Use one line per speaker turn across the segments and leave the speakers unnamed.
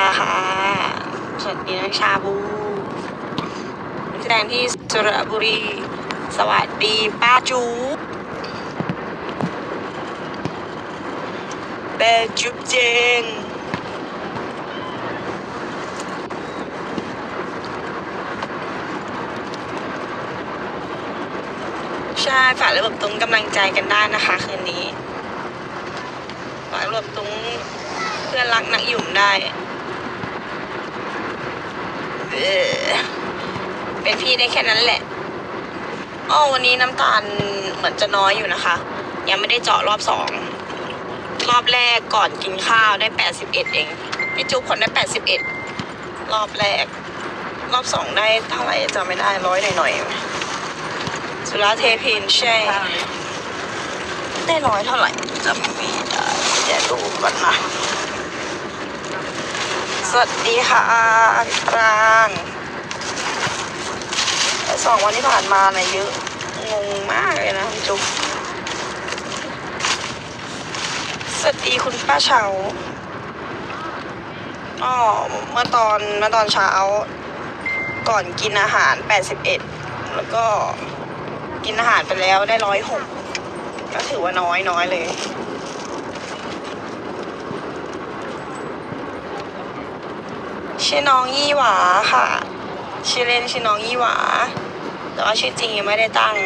นะคะสวัสดีนักชาบูแสดงที่สุระบุรี สวัสดีป้าจูเบจุบเจงใช่ฝากระบบตรงกำลังใจกันได้นะคะคืนนี้ฝากระบบตรงเพื่อนรักนักหยุ่มได้เออ เป็นพี่ได้แค่นั้นแหละอ้อวันนี้น้ำตาลเหมือนจะน้อยอยู่นะคะ ยังไม่ได้เจาะรอบสองรอบแรกก่อนกินข้าวได้แปดสิบเอ็ดเองพี่จุ๊บคนได้แปดสิบเอ็ดรอบแรก รอบสองได้เท่าไหร่จำไม่ได้ร้อยหน่อยๆสุราเทพินใช่ได้ร้อยเท่าไหร่จำไม่ได้เดี๋ยวดูก่อนนะสวัสดีค่ะปราง สองวันที่ผ่านมานะเยอะ งงมากเลยนะคุณจุ๊บสวัสดีคุณป้าเฉาอ๋อเมื่อตอนเมื่อตอนเช้า ก่อนกินอาหาร81แล้วก็กินอาหารไปแล้วได้ร้อยหกก็ถือว่าน้อยน้อยเลยชื่อน้องยี่หวาค่ะ ชื่อเล่นชื่อน้องยี่หวา แต่ว่าชื่อจริงยังไม่ได้ตั้ง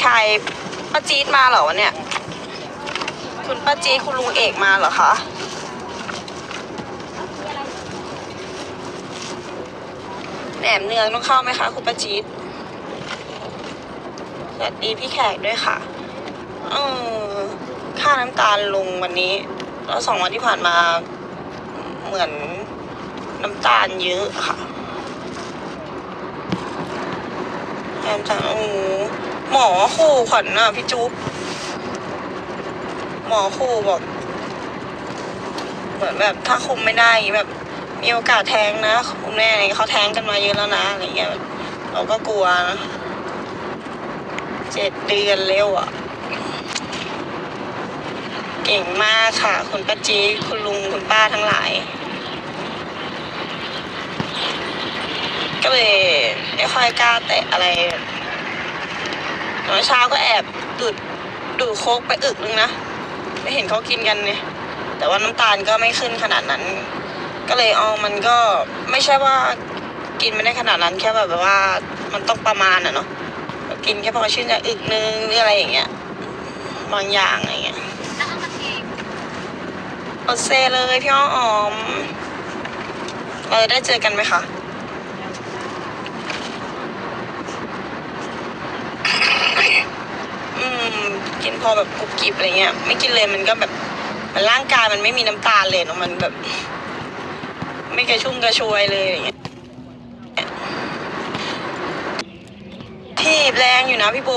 ใครป้าจี๊ดมาเหรอวะเนี่ย คุณป้าจี๊ดคุณลุงเอกมาเหรอคะแหนมเนืองต้องเข้าไหมคะคุณป้าจี๊ดสวัสดีพี่แขกด้วยค่ะ เออค่าน้ำตาลลงวันนี้ แล้วสองวันที่ผ่านมาเหมือน น้ำตาลเยอะค่ะแอมจังโอ้โหหมอคู่ขวัญน่ะพี่จุ๊บหมอคู่บอกเหมือนแบบถ้าคุมไม่ได้แบบมีโอกาสแทงนะคุณแม่อะไรเงี้ยเขาแทงกันมาเยอะแล้วนะอะไรเงี้ยเราก็กลัวนะเจ็ดเดือนเร็วอะ เก่งมากค่ะ คุณป้าจีคุณลุงคุณป้าทั้งหลาย ก็เลยไม่ค่อยกล้าแตะอะไรเมื่อเช้าก็แอบดูดดูดโคกไปอึกนึงนะไม่เห็นเขากินกันเนี่ยแต่ว่าน้ำตาลก็ไม่ขึ้นขนาดนั้น ก็เลยเอามันก็ไม่ใช่ว่ากินไม่ได้ขนาดนั้นแค่แบบว่ามันต้องประมาณอะเนาะกินแค่พอชื่นใจอึกนึงหรืออะไรอย่างเงี้ยบางอย่างอะไรเงี้ยโอเซเลยพี่อ้ออมเราได้เจอกันไหมคะอืม กินพ อแบบกรุบกริบอะไรเงี้ย ไม่กินเลยมันก็แบบมันร่างกายมันไม่มีน้ำตาลเลยเนอะมันแบบ ไม่กระชุ่มกระชวยเลยอย่างเงี้ยที่แรงอยู่นะพี่โบ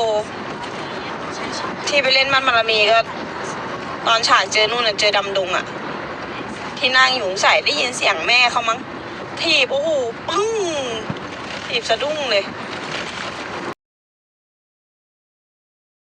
ที่ไปเล่นมันมารามีก็ ตอนฉากเจอนู่นน่ะเจอดำดงอะที่นั่งอยู่ใส่ได้ยินเสียงแม่เขามั้งทีบโอ้โหปึ้งทีบสะดุ้งเลย